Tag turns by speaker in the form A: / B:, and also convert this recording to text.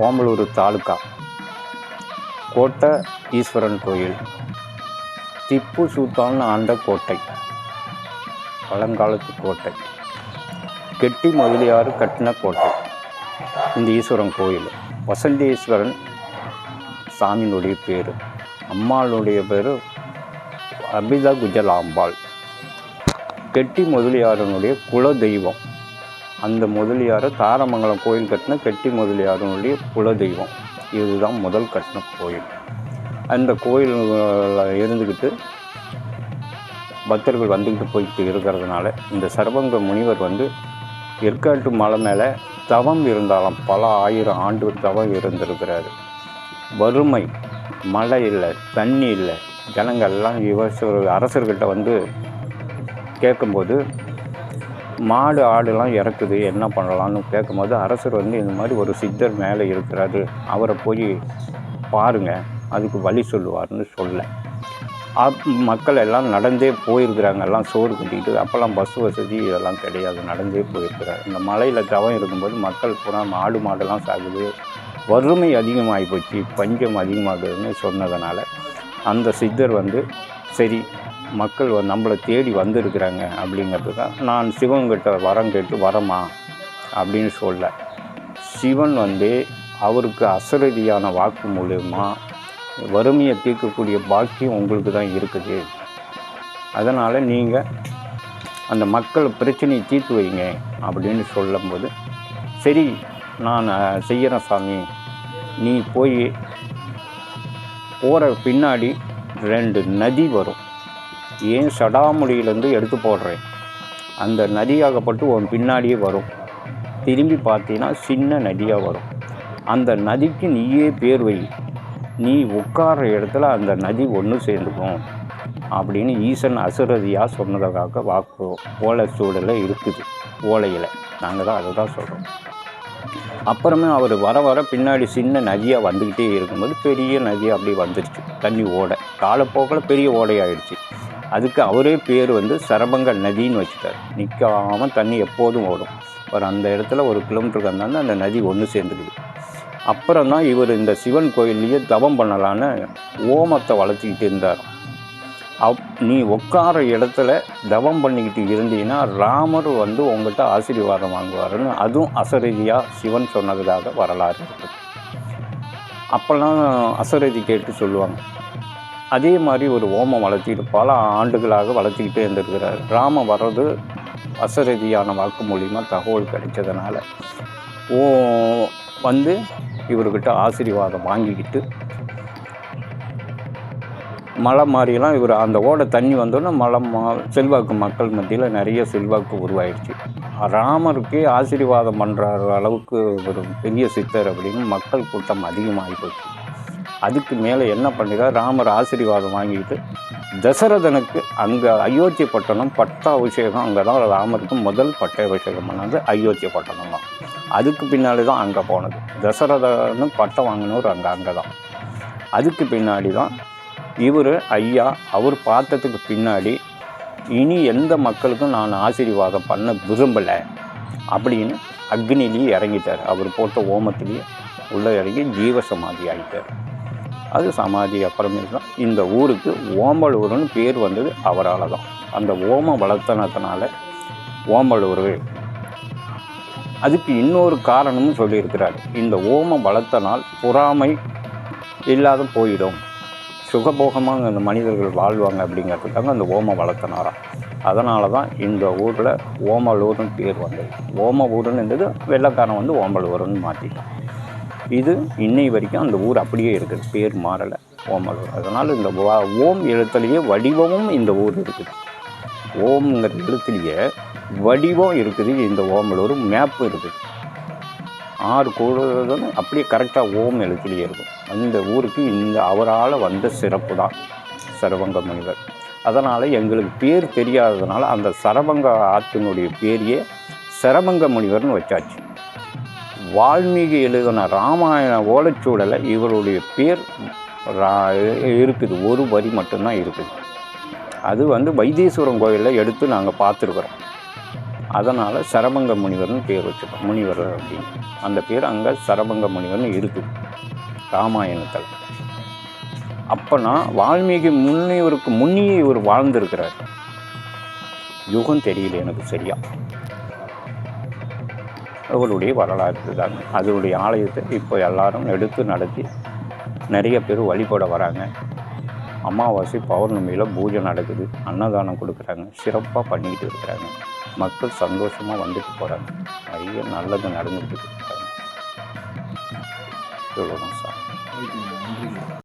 A: ஓமலூர் தாலுக்கா கோட்டை ஈஸ்வரன் கோயில் திப்பு சுல்தான் ஆண்ட கோட்டை பழங்காலத்து கோட்டை கெட்டி முதலியார் கட்டின கோட்டை இந்த ஈஸ்வரன் கோயில். வசந்தீஸ்வரன் சாமியினுடைய பேர் அம்மாளுடைய பேர் அபிதா குஜலாம்பாள் கெட்டி முதலியாரனுடைய குல தெய்வம் அந்த முதலியாரை தாரமங்கலம் கோயில் கட்டின கெட்டி முதலியாருடைய குலதெய்வம். இதுதான் முதல் கட்டின கோயில். அந்த கோயில் இருந்துக்கிட்டு பக்தர்கள் வந்துக்கிட்டு போயிட்டு இருக்கிறதுனால இந்த சர்வங்க முனிவர் வந்து ஏற்காட்டு மலை மேலே தவம் இருந்தாலும் பல ஆயிரம் ஆண்டு தவம் இருந்திருக்கிறாரு. வறுமை மழை இல்லை தண்ணி இல்லை ஜனங்கள்லாம் இவர் அரசர்கிட்ட வந்து கேட்கும்போது மாடு ஆடுலாம் இறக்குது என்ன பண்ணலான்னு கேட்கும்போது அரசர் வந்து இந்த மாதிரி ஒரு சித்தர் மேலே இருக்கிறாரு. அவரை போய் பாருங்கள் அதுக்கு வழி சொல்லுவார்னு சொல்ல. அப் மக்கள் எல்லாம் நடந்தே போயிருக்கிறாங்க எல்லாம் சோறு கட்டிக்கிட்டு அப்போல்லாம் பஸ் வசதி இதெல்லாம் கிடையாது நடந்தே போயிருக்கிறாங்க இந்த மலையில் தவம் இருக்கும்போது மக்கள் பூரா மாடு மாடெல்லாம் சாகுது. வறுமை அதிகமாகி போச்சு பஞ்சம் அதிகமாகுதுன்னு சொன்னதுனால அந்த சித்தர் வந்து சரி மக்கள் நம்மளை தேடி வந்திருக்கிறாங்க அப்படிங்கிறது தான் நான் சிவன்கிட்ட வரம் கேட்டு வரமா அப்படின்னு சொல்ல. சிவன் வந்து அவருக்கு அசரதியான வாக்கு மூலயமா வறுமையை தீர்க்கக்கூடிய பாக்கியம் உங்களுக்கு தான் இருக்குது. அதனால் நீங்கள் அந்த மக்கள் பிரச்சனையை தீர்த்து வைங்க அப்படின்னு சொல்லும்போது சரி நான் செய்கிறேன் சாமி. நீ போய் போகிற பின்னாடி ரெண்டு நதி வரும். ஏன் சடாமுடியிலேருந்து எடுத்து போடுறேன்? அந்த நதியாகப்பட்டு உன் பின்னாடியே வரும். திரும்பி பார்த்தீங்கன்னா சின்ன நதியாக வரும். அந்த நதிக்கு நீயே பேர் வை. நீ உட்கார்ற இடத்துல அந்த நதி ஒன்று சேர்ந்துக்கும் அப்படின்னு ஈசன் அசுரதியாக சொன்னதாக வாக்கு ஓலை சூழலில் இருக்குது. ஓலையில். நாங்கள் தான் அதை தான் சொல்கிறோம் அப்புறமே அவர் வர வர பின்னாடி சின்ன நதியாக வந்துக்கிட்டே இருக்கும்போது பெரிய நதி அப்படி வந்துருச்சு. தண்ணி ஓடை. காலப்போக்கில் பெரிய ஓடையாகிடுச்சு அதுக்கு அவரே பேர் வந்து சரபங்கல் நதின்னு வச்சுட்டார். நிற்காமல் தண்ணி எப்போதும் ஓடும். ஒரு அந்த இடத்துல ஒரு கிலோமீட்டருக்கு அந்தாந்து அந்த நதி ஒன்று சேர்ந்துக்குது. அப்புறம் தான் இவர் இந்த சிவன் கோயில்லையே தவம் பண்ணலான்னு ஓமத்தை வளர்த்திக்கிட்டு இருந்தார். அப் நீ உட்கார இடத்துல தவம் பண்ணிக்கிட்டு இருந்தீங்கன்னா ராமர் வந்து உங்கள்கிட்ட ஆசீர்வாதம் வாங்குவாருன்னு அதுவும் அசரீதியாக சிவன் சொன்னதாக வரலாறு இருக்குது. அப்போல்லாம் அசரீதி கேட்டு சொல்லுவாங்க. அதே மாதிரி ஒரு ஓமம் வளர்த்திட்டு பல ஆண்டுகளாக வளர்த்திக்கிட்டே இருந்திருக்கிறார். ராம வர்றது அசரதியான வாக்கு மூலிமா தகவல் கிடைச்சதுனால. ஓ வந்து இவர்கிட்ட ஆசீர்வாதம் வாங்கிக்கிட்டு மலை மாதிரிலாம் இவர் அந்த ஓட தண்ணி வந்தோன்னே மலை மா செல்வாக்கு மக்கள் மத்தியில் நிறைய செல்வாக்கு உருவாயிடுச்சு ராமருக்கே ஆசீர்வாதம் பண்ணுற அளவுக்கு ஒரு பெரிய சித்தர் அப்படின்னு மக்கள் கூட்டம் அதிகமாகி போச்சு. அதுக்கு மேலே என்ன பண்ணிடுறார் ராமர் ஆசீர்வாதம் வாங்கிட்டு தசரதனுக்கு அங்கே அயோத்தி பட்டணம் பட்டாபிஷேகம் அங்கே தான் ராமருக்கு முதல் பட்டாபிஷேகம் பண்ணது அயோத்தி பட்டணம் தான். அதுக்கு பின்னாடி தான் அங்கே போனது. தசரதனு பட்டம் வாங்கினவர் அங்கே அங்கே தான் அதுக்கு பின்னாடி தான் இவர் ஐயா அவர் பார்த்ததுக்கு பின்னாடி இனி எந்த மக்களுக்கும் நான் ஆசீர்வாதம் பண்ண விரும்பலை அப்படின்னு அக்னிலேயே இறங்கிட்டார். அவர் போட்ட ஓமத்திலேயே உள்ளே இறங்கி ஜீவசமாதி ஆகிட்டார் அது சமாதி அப்புறமே தான் இந்த ஊருக்கு ஓம்பலூர்னு பேர் வந்தது அவரால் தான் அந்த ஓம வளர்த்தனத்தினால ஓம்பலூர். அதுக்கு இன்னொரு காரணமும் சொல்லியிருக்கிறார். இந்த ஓம வளர்த்தனால் பொறாமை இல்லாத போயிடும். சுகபோகமாக அந்த மனிதர்கள் வாழ்வாங்க அப்படிங்கிறதுக்காக அந்த ஓம வளர்த்தனாராம். அதனால தான் இந்த ஊரில் ஓமலூர்னு பேர் வந்தது. ஓம ஊருன்னு இருந்தது வெள்ளக்காரன் வந்து ஓம்பலூர்னு மாற்றிட்டான் இது இன்னை வரைக்கும் அந்த ஊர் அப்படியே இருக்குது பேர் மாறலை. ஓமலூர். அதனால் இந்த ஓம் எழுத்துலேயே வடிவமும் இந்த ஊர் இருக்குது. ஓம்ங்கிற எழுத்துலேயே வடிவம் இருக்குது இந்த ஓமலூர். மேப்பும் இருக்குது. ஆறு கூடுதலும் அப்படியே கரெக்டாக ஓம் எழுத்துலேயே இருக்கும். அந்த ஊருக்கு இந்த அவரால் வந்த சிறப்பு தான் சரவங்க முனிவர் அதனால் எங்களுக்கு பேர் தெரியாததுனால அந்த சரவங்க ஆற்றினுடைய பேரையே சரவங்க முனிவர்னு வச்சாச்சு. வால்மீகி எழுதின ராமாயண ஓலைச்சூழலை இவருடைய பேர் ரா- இருக்குது. ஒரு வரி மட்டும்தான் இருக்குது. அது வந்து வைத்தீஸ்வரம் கோயிலில் எடுத்து நாங்கள் பார்த்துருக்குறோம். அதனால் சரபங்க முனிவர்னு பேர் வச்சுருக்கோம் முனிவர் அப்படின்னு. அந்த பேர் அங்கே சரபங்க முனிவர்னு இருக்குது. ராமாயணத்தில் அப்போனா வால்மீகி முன்னியவருக்கு முன்னியே இவர் வாழ்ந்திருக்கிறார். யுகம் தெரியல எனக்கு சரியாக அவருடைய வரலாறு தாங்க அதனுடைய ஆலயத்தை இப்போ எல்லாரும் எடுத்து நடத்தி நிறைய பேர் வழிபட வராங்க. அமாவாசை பௌர்ணமியில் பூஜை நடக்குது. அன்னதானம் கொடுக்குறாங்க. சிறப்பாக பண்ணிக்கிட்டு இருக்கிறாங்க. மக்கள் சந்தோஷமாக வந்துட்டு போகிறாங்க நிறைய நல்லது நடந்துகிட்டு இருக்காங்க சொல்லணும் சார்.